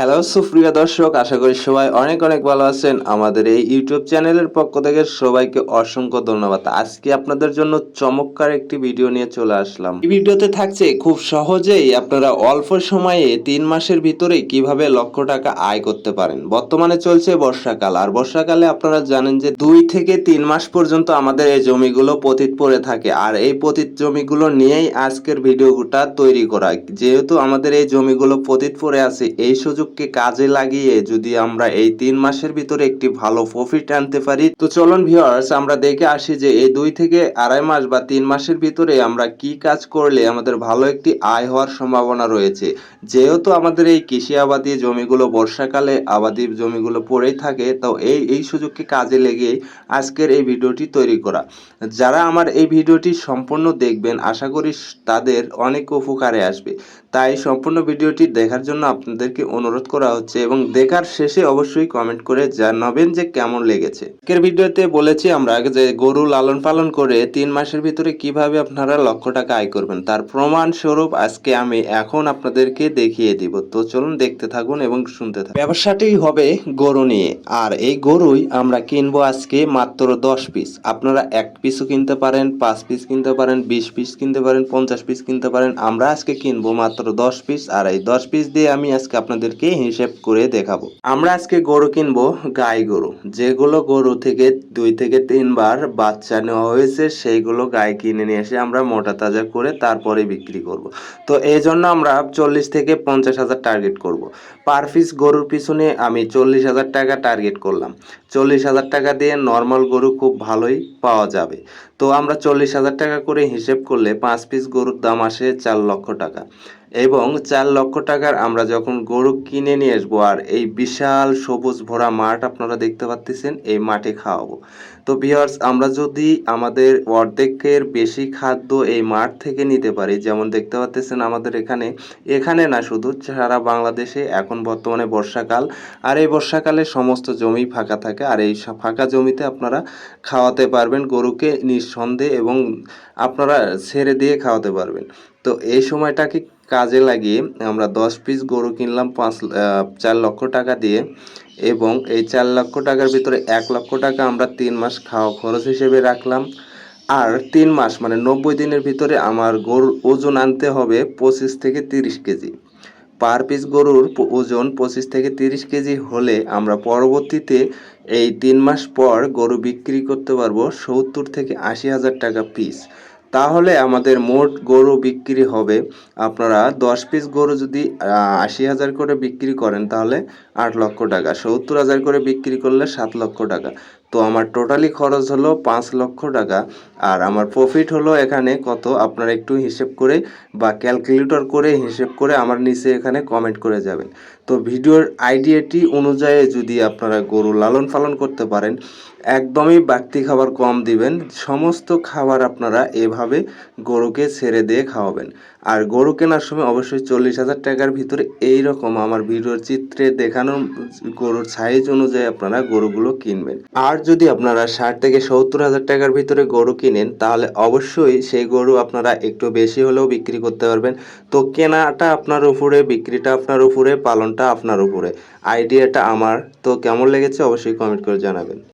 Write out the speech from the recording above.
Hello সুপ্রিয় দর্শক, আশা করি সবাই অনেক অনেক ভালো আছেন। আমাদের এই ইউটিউব চ্যানেলের পক্ষ থেকে সবাইকে অসংখ্য ধন্যবাদ। আজকে আপনাদের জন্য চমৎকার একটি ভিডিও নিয়ে চলে আসলাম। এই ভিডিওতে থাকছে খুব সহজেই আপনারা অল্প সময়ে তিন মাসের ভিতরে কীভাবে লক্ষ টাকা আয় করতে পারেন। বর্তমানে চলছে বর্ষাকাল, আর বর্ষাকালে আপনারা জানেন যে দুই থেকে তিন মাস পর্যন্ত আমাদের এই জমিগুলো পতিত পড়ে থাকে। আর এই পতিত জমিগুলো নিয়েই আজকের ভিডিওটা তৈরি করা। যেহেতু আমাদের এই জমিগুলো পতিত পড়ে আছে, এই সুযোগকে কাজে লাগিয়ে যদি আমরা এই তিন মাসের ভিতরে একটি ভালো প্রফিট আনতে পারি, তো চলুন ভিওয়ার্স আমরা দেখে আসি যে এই দুই থেকে আড়াই মাস বা তিন মাসের ভিতরে আমরা কি কাজ করলে আমাদের ভালো একটি আয় হওয়ার সম্ভাবনা রয়েছে। যেহেতু আমাদের এই কৃষি আবাদি জমিগুলো বর্ষাকালে আবাদি জমিগুলো পড়েই থাকে, তো এই এই সুযোগকে কাজে লেগে আজকের এই ভিডিওটি তৈরি করা। যারা আমার এই ভিডিওটি সম্পূর্ণ দেখবেন, আশা করি তাদের অনেক উপকারে আসবে। তাই সম্পূর্ণ ভিডিওটি দেখার জন্য আপনাদেরকে অনুরোধ করা হচ্ছে এবং দেখার শেষে অবশ্যই কমেন্ট করে জানাবেন যে কেমন লেগেছে। আজকের ভিডিওতে বলেছি আমরা যে গরু লালন পালন করে তিন মাসের ভিতরে কীভাবে আপনারা লক্ষ টাকা আয় করবেন, তার প্রমাণ স্বরূপ আজকে আমি এখন আপনাদেরকে দেখিয়ে দিব। তো চলুন দেখতে থাকুন এবং শুনতে থাকুন। ব্যবসাটি হবে গরু নিয়ে, আর এই গরুই আমরা কিনবো আজকে মাত্র দশ পিস আপনারা এক পিসও কিনতে পারেন, পাঁচ পিস কিনতে পারেন, বিশ পিস কিনতে পারেন, পঞ্চাশ পিস কিনতে পারেন, আমরা আজকে কিনবো মাত্র দশ পিস আর এই দশ পিস দিয়ে আমি আজকে আপনাদেরকে হিসেব করে দেখাবো। আমরা আজকে গরু কিনবো গাই গরু। যেগুলো গরু থেকে দুই থেকে তিনবার বাচ্চা নেওয়া হয়েছে, সেইগুলো গায়ে কিনে নিয়ে এসে আমরা মোটা তাজা করে তারপরে বিক্রি করব। তো এই জন্য আমরা চল্লিশ থেকে পঞ্চাশ হাজার টার্গেট করব। পার পিস গরুর পিছনে আমি চল্লিশ হাজার টাকা টার্গেট করলাম। চল্লিশ হাজার টাকা দিয়ে নর্মাল গরু খুব ভালোই পাওয়া যাবে। তো আমরা চল্লিশ হাজার টাকা করে হিসেব করলে পাঁচ পিস গরুর দাম আসে চার লক্ষ টাকা। এবং চার লক্ষ টাকার আমরা যখন গরু কিনে নিয়ে আসব আর এই বিশাল সবুজ ভরা মাঠ আপনারা দেখতে পাচ্ছেন এই মাঠে খাওয়াবো। তো ভিউয়ার্স আমরা যদি আমাদের অর্ধেকের বেশি খাদ্য এই মাঠ থেকে নিতে পারি, যেমন দেখতে পাচ্ছেন আমাদের এখানে এখানে না শুধু সারা বাংলাদেশে এখন বর্তমানে বর্ষাকাল, আর এই বর্ষাকালে সমস্ত জমি ফাঁকা থাকে, আর এই ফাঁকা জমিতে আপনারা খাওয়াতে পারবেন গরুকে নিঃসন্দেহে এবং আপনারা ছেড়ে দিয়ে খাওয়াতে পারবেন। তো এই সময়টাকে কাজে লাগিয়ে আমরা দশ পিস গরু কিনলাম পাঁচ চার লক্ষ টাকা দিয়ে এবং এই চার লক্ষ টাকার ভিতরে এক লক্ষ টাকা আমরা তিন মাস খাওয়া খরচ হিসেবে রাখলাম। আর তিন মাস মানে নব্বই দিনের ভিতরে আমার গরুর ওজন আনতে হবে পঁচিশ থেকে তিরিশ কেজি। পার পিস গরুর ওজন পঁচিশ থেকে তিরিশ কেজি হলে আমরা পরবর্তীতে এই তিন মাস পর গরু বিক্রি করতে পারব সত্তর থেকে আশি হাজার টাকা পিস তাহলে আমাদের মোট গরু বিক্রি হবে, আপনারা দশ পিস গরু যদি আশি হাজার করে বিক্রি করেন, তাহলে আট লক্ষ টাকা। সত্তর হাজার করে বিক্রি করলে সাত লক্ষ টাকা। তো আমার টোটালি খরচ হলো পাঁচ লক্ষ টাকা। আর আমার প্রফিট হলো এখানে কত, আপনারা একটু হিসেব করে বা ক্যালকুলেটর করে হিসেব করে আমার নিচে এখানে কমেন্ট করে যাবেন। তো ভিডিওর আইডিয়াটি অনুযায়ী যদি আপনারা গরু লালন পালন করতে পারেন একদমই বাড়তি খাবার কম দিবেন। সমস্ত খাবার আপনারা এভাবে গরুকে ছেড়ে দিয়ে খাওয়াবেন। আর গরু কেনার সময় অবশ্যই চল্লিশ হাজার টাকার ভিতরে এই রকম আমার ভিডিওর চিত্রে দেখানো গরুর সাইজ অনুযায়ী আপনারা গরুগুলো কিনবেন। আর যদি আপনারা ষাট থেকে সত্তর হাজার টাকার ভিতরে গরু কিনেন, তাহলে অবশ্যই সেই গরু আপনারা একটু বেশি হলেও বিক্রি করতে পারবেন। তো কেনাটা আপনার উপরে, বিক্রিটা আপনার উপরে, পালনটা আপনার উপরে। আইডিয়াটা আমার। তো কেমন লেগেছে অবশ্যই কমেন্ট করে জানাবেন।